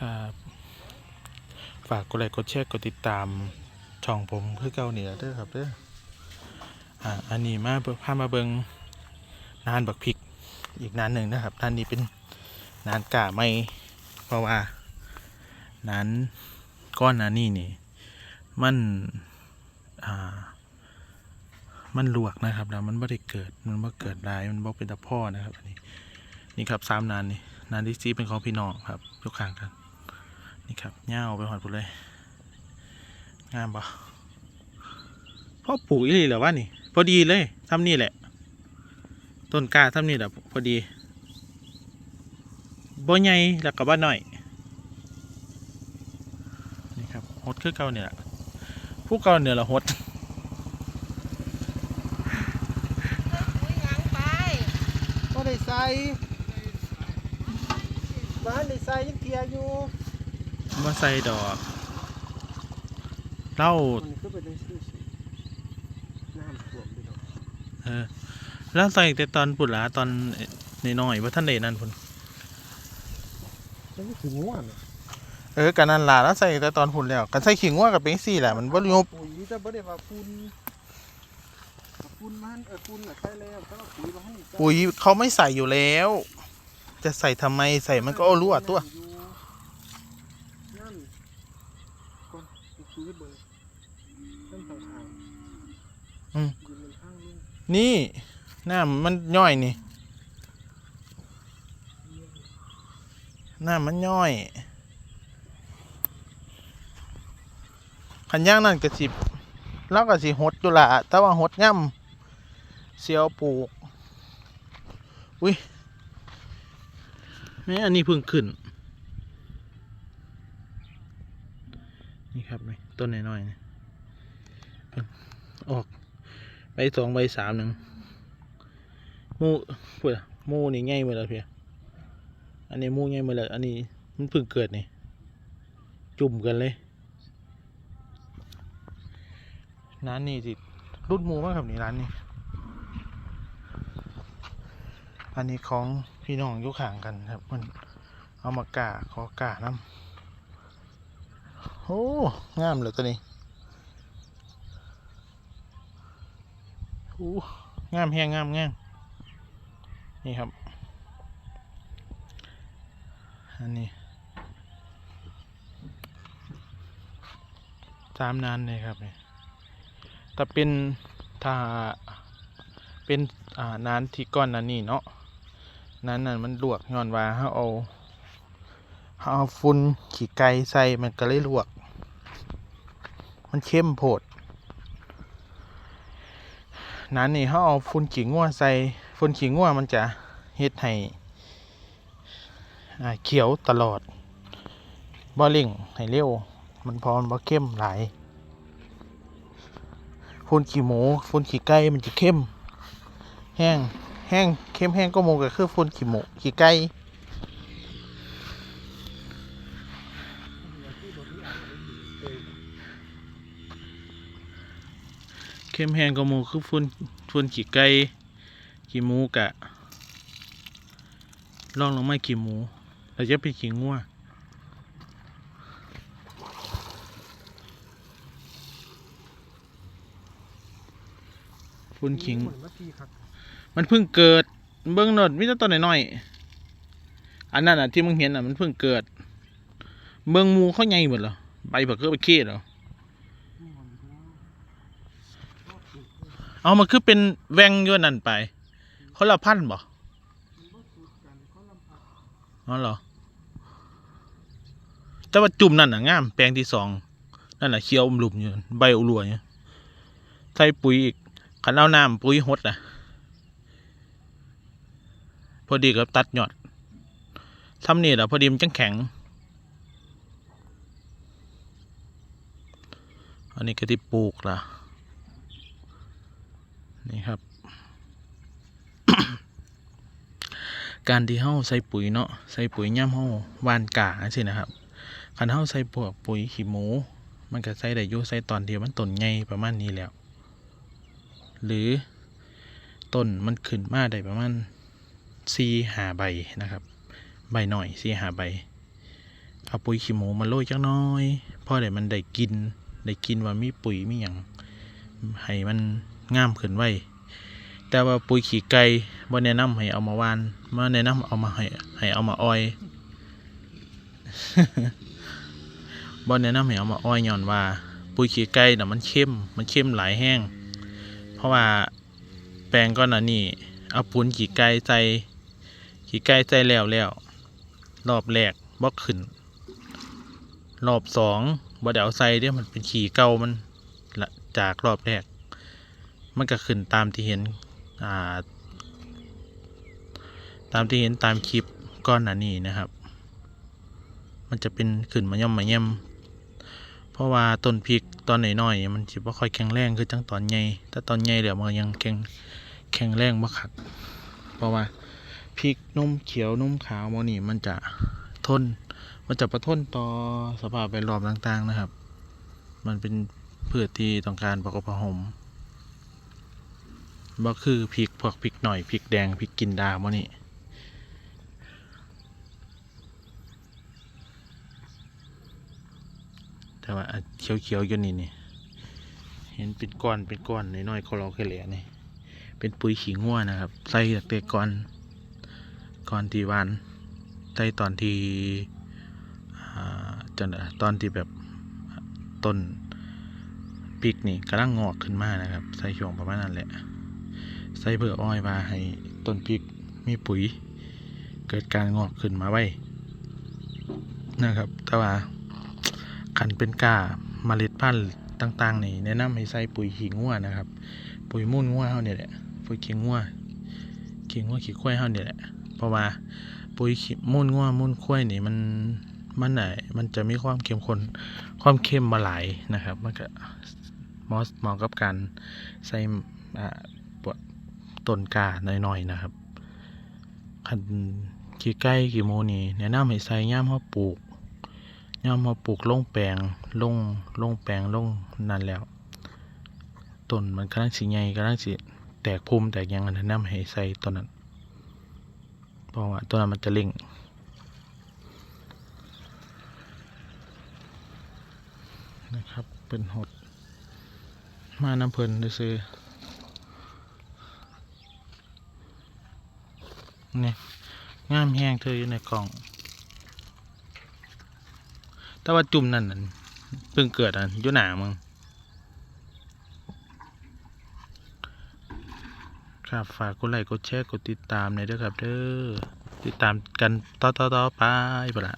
ครับ ฝากกดไลค์กดแชร์กดติดตามช่องผมคือเก่านี่แหละเด้อครับเด้ออ่าอันนี้มาพามาเบิงนานบักพริกอีกนานหนึ่งนะครับนานนี้เป็นนานกะไม่เพราะว่า นานก้อนนานี่นี่มันอ่ามันลวกนะครับแล้วมันไม่ได้เกิดมันไม่เกิดลายมันบ่เป็นตะพ่อนะครับอันนี้นี่ครับสามนานนี่นานที่ซีเป็นของพี่น้องครับยกข้างกัน นี่ครับเง่าไปหอดหมดเลย งามปะพ่อปลูกอีหลีเหรอวะนี่ พอดีเลยทำนี่แหละ ต้นกล้าทำนี่แหละพอดีบ่ใหญ่แล้วก็บ่น้อยนี่ครับฮดคือเก่าเนี่ย ผู้เก่าเนี่ยละฮดยังไปก็ได้ใส่บ้านได้ใส่ยังเทียอยู่ มาใส่ดอกเหล่ามันก็ไปได้ซื้อสิน้ำท่วมไปดอกเออแล้วใส่แต่ตอนปุดหลาตอนน้อยๆว่าท่านใดนั่นพุ่นแล้วก็ถึงง่วนอะเออกันนั่นล่ะแล้วใส่แต่ตอนพุ่นแล้วกันใส่ขิงว่ากับเป็นสี่แหละมันบ่ยุบปุ๋ยแต่บ่ได้ว่าปูนว่าปูนมันเออปูนน่ะใช่แล้วแต่ว่าปุ๋ยมาให้จ้ะปุ๋ยเขาไม่ใส่อยู่แล้ว จะใส่ทำไมใส่มันก็เอารั่วตัว อยู่นั่นก่อนไปคุยเบอร์นั่นทางทาง อืม ยืนมันข้างลุง นี่หน้ามันย่อยนี่หน้ามันย่อยขันย่างนั่นกระสิบแล้วก็สิหดอยู่ละแต่ว่าหดย่ำเสียวปลูก อุ้ยนี่อันนี้เพิ่งขึ้น นี่ครับนี่ต้นน้อยๆนี่เพิ่งออก บสองใบสามหนึ่งมูพูดอะหมูนี่ง่ายหมดแล้วเพียอันนี้มูง่ายหมดแล้วอันนี้มันเพิ่งเกิดนี่จุ่มกันเลยร้านนี้สิรุ่นมูมากครับนี่ร้านนี้อันนี้ของพี่น้องยุข่างกันครับมันเอามากาขอกาน้ำโอ้งามเลยตัวนี้ อู้งามแห้งงามงามนี่ครับ อันนี้สามนานเลยครับนี่แต่เป็นถ้าเป็นอ่านานที่ก้อนนั้นนี่เนาะนั้นนั้นมันลวกย้อนว่าเขาเอาเขาเอาฝุ่นขี้ไก่ใส่มันก็เลยลวก มันเข้มโพด นั้นนี่เขาเอาฝุ่นขี้งัวใส่ฝุ่นขี้งัวมันจะเฮ็ดให้เขียวตลอดบ่เร่งให้เร็ว มันพอมันบ่เข้มหลายฝุ่นขี้หมูฝุ่นขี้ไก่มันจะเข้ม แห้งแห้งเข้มแห้งก็มูก็คือฝุ่นขี้หมูขี้ไก่ เข้มแห้งก็หมูคือฝุ่นฝุ่นขี้ไก่ขี้หมูกะลองลงมาขี้หมูแล้วจะเป็นขี้งัวฝุ่นขิง มันเพิ่งเกิด เบิ้งโนดมิตรต้นน้อยๆอันนั้นอะที่มึงเห็นอะมันเพิ่งเกิด เบิ้งมูเขาใหญ่หมดเหรอใบเผือกก็ไปเคสเหรอ เอามันคือเป็นแวงอยวนนั่นไปคนละพันธุ์บ่อ๋อเหรอ แต่ว่าจุ่มนั่นน่ะงาม แปลงที่สองนั่นน่ะเขียวอมหลุมอยู่ใบอุรัวอยู่ใส่ปุ๋ยอีกขันเอาน้ำปุ๋ยหดอะ พอดีกับตัดยอดทำนี่แหละพอดีมันจังแข็ง อันนี้ก็ที่ปลูกล่ะ นี่ครับ การที่เฮาใส่ปุ๋ยเนาะใส่ปุ๋ยย่ำเฮาหวานกาสินะครับคันเฮาใส่พวกปุ๋ยขี้หมู มันก็ใส่ได้อยู่ใส่ตอนเดียวมันต้นใหญ่ประมาณนี้แล้ว หรือต้นมันขึ้นมาได้ประมาณสี่หาใบนะครับ ใบหน่อยสี่หาใบ เอาปุ๋ยขี้หมูมาโรยจักน้อยพราะเดี๋ยวมันได้กิน ได้กินว่ามีปุ๋ยมีหยังให้มัน งามขึ้นไว้แต่ว่าปุ๋ยขี้ไก่บ่แนะนำให้เอามาวานบ่แนะนำเอามาให้ให้เอามาอ้อยบ่แนะนำให้เอามาอ้อยย้อนว่า ปุ๋ยขี้ไก่น่ะมันเข้ม มันเข้มหลายแห้ง เพราะว่าแปลงก้อนอันนี้เอาปุ๋ยขี้ไก่ใส่ขี้ไก่ใส่แล้วแล้วรอบแรกบ่ขึ้น รอบสองบ่ได้เอาใส่เด้มันเป็นขี้เก่ามันจากรอบแรก มันก็ขึ้นตามที่เห็นอ่าตามที่เห็นตามคลิปก้อนหนานี้นะครับ มันจะเป็นขึ้นมาย่อมมาเย่มเพราะว่าต้นพริกตอนน้อยๆมันจะบ่ค่อยแข็งแรงคือจังตอนใหญ่ถ้าตอนใหญ่เดี๋ยวมันยังแข็งแข็งแรงบ่คักเพราะว่าพริกนุ่มเขียวนุ่มขาวโมนี่มันจะทนมันจะประทนต่อสภาพแวดล้อมต่างๆนะครับ มันเป็นพืชที่ต้องการประกอบประหม บ่คือพริกพวกพริกหน่อยพริกแดงพริกกินดาโมนี่แต่ว่าเขียวๆอยู่นี่นี่เห็นเป็นก้อนเป็นก้อนน้อยๆเขาเราแค่เหลือนี่ เป็นปุ๋ยขี้งัวนะครับ ใส่ตั้งแต่ก่อนก่อนที่วานใส่ตอนที่จนตอนที่แบบต้นพริกนี่กำลังงอกขึ้นมานะครับ ใส่ช่วงประมาณนั้นแหละ ใส่เบื่ออ้อยมาให้ต้นพริกมีปุ๋ย เกิดการงอกขึ้นมาไว้นะครับแต่ว่าขันเป็นกาเมล็ดพันธุ์ต่าง ๆ นี่แนะนำให้ใส่ปุ๋ยขี้งัวนะครับ ปุ๋ยมูลงัวเฮาเนี่ยแหละปุ๋ยขี้งัวขี้งัวขี้ควายเฮาเนี่ยแหละเพราะว่าปุ๋ยขี้มูลงัวมูลควายนี่มันมันไหนมันจะมีความเข้มข้นความเข้มมาหลายนะครับ มันก็มาะเหมาะกับการใส่อ่า ต้นกาหน่อยๆนะครับคันขี้ไก่ขี้หมูนี่แนะนำให้ใส่ย่ามเฮาปลูกย่ามเฮาปลูกลงแปลงลงลงแปลงลงนั่นแล้วต้นมันกำลังสิใหญ่กำลังสิแตกภูมิแตกยังแนะนำให้ใส่ต้นนั้นเพราะว่าต้นนั้นมันจะเร่งนะครับเป็นหดมาน้ำเพลินซื้อๆ นี่งามแห้งเธออยู่ในกล่อง แต่ว่าจุ่มนั่นน่ะเพิ่งเกิดอะอยู่หนามึงครับฝากกดไลค์กดแชร์กดติดตามหน่อยเด้อครับเด้อติดตามกันต่อๆไปปละ